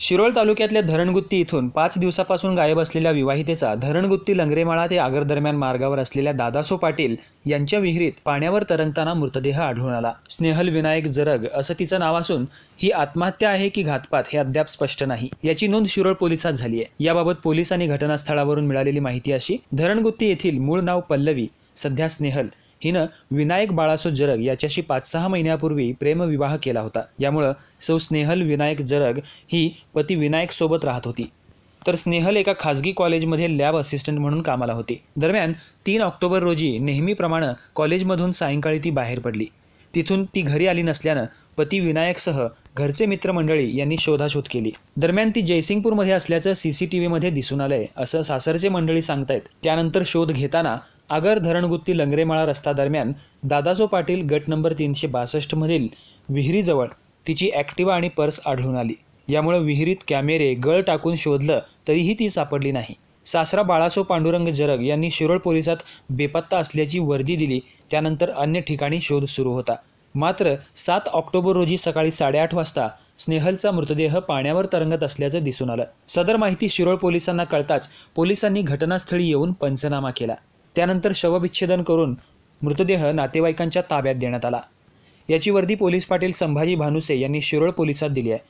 शिरोळ तालुक्यातल्या धरणगुत्ती इथून पाच दिवसापासून गायब असलेल्या विवाहितेचा धरणगुत्ती लंगरेमाळा ते आगर दरम्यान मार्गावर असलेल्या दादासो पाटील यांच्या विहिरीत पाण्यावर तरंगताना मृतदेह आढळून आला. स्नेहल विनायक जरग असं तिचं नाव असून ही आत्महत्या आहे की घातपात हे अद्याप स्पष्ट नाही. याची नोंद शिरोळ पोलिसात झाली आहे याबाबत पोलिसांनी घटनास्थळावरून मिळालेली माहिती अशी धरणगुत्ती येथील मूळ नाव पल्लवी सध्या स्नेहल. हिनं विनायक बाळासो जरग याच्याशी पाच सहा महिन्यापूर्वी प्रेमविवाह केला होता. यामुळं सौ स्नेहल विनायक जरग ही पती विनायक सोबत राहत होती. तर स्नेहल एका खाजगी कॉलेजमध्ये लॅब असिस्टंट म्हणून कामाला होती. दरम्यान तीन ऑक्टोबर रोजी नेहमीप्रमाणे कॉलेजमधून सायंकाळी ती बाहेर पडली. तिथून ती घरी आली नसल्यानं पती विनायकसह घरचे मित्रमंडळी यांनी शोधाशोध केली. दरम्यान ती जयसिंगपूरमध्ये असल्याचं सी सी टी व्हीमध्ये दिसून आलंय असं सासरचे मंडळी सांगतायत. त्यानंतर शोध घेताना आगर धरणगुत्ती लंगरेमाळा रस्ता दरम्यान दादासो पाटील गट नंबर तीनशे बासष्टमधील विहिरीजवळ तिची ॲक्टिवा आणि पर्स आढळून आली. यामुळं विहिरीत कॅमेरे गळ टाकून शोधलं तरीही ती सापडली नाही. सासरा बाळासो पांडुरंग जरग यांनी शिरोळ पोलिसात बेपत्ता असल्याची वर्दी दिली. त्यानंतर अन्य ठिकाणी शोध सुरू होता. मात्र सात ऑक्टोबर रोजी सकाळी साडेआठ वाजता स्नेहलचा मृतदेह पाण्यावर तरंगत असल्याचं दिसून आलं. सदर माहिती शिरोळ पोलिसांना कळताच पोलिसांनी घटनास्थळी येऊन पंचनामा केला. त्यानंतर शवविच्छेदन करून मृतदेह नातेवाईकांच्या ताब्यात देण्यात आला. याची वर्दी पोलीस पाटील संभाजी भानुसे यांनी शिरोळ पोलिसात दिली आहे.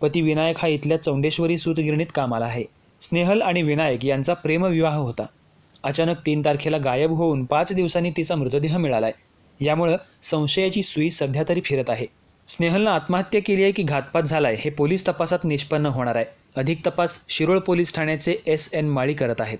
पती विनायक हा इथल्या चौंडेश्वरी सूतगिरणीत कामाला आहे. स्नेहल आणि विनायक यांचा प्रेमविवाह होता. अचानक तीन तारखेला गायब होऊन पाच दिवसांनी तिचा मृतदेह मिळाला आहे यामुळं संशयाची सुई सध्या तरी फिरत आहे. स्नेहलनं आत्महत्या केली आहे की घातपात झालाय हे पोलीस तपासात निष्पन्न होणार आहे. अधिक तपास शिरोळ पोलीस ठाण्याचे एस एन माळी करत आहेत.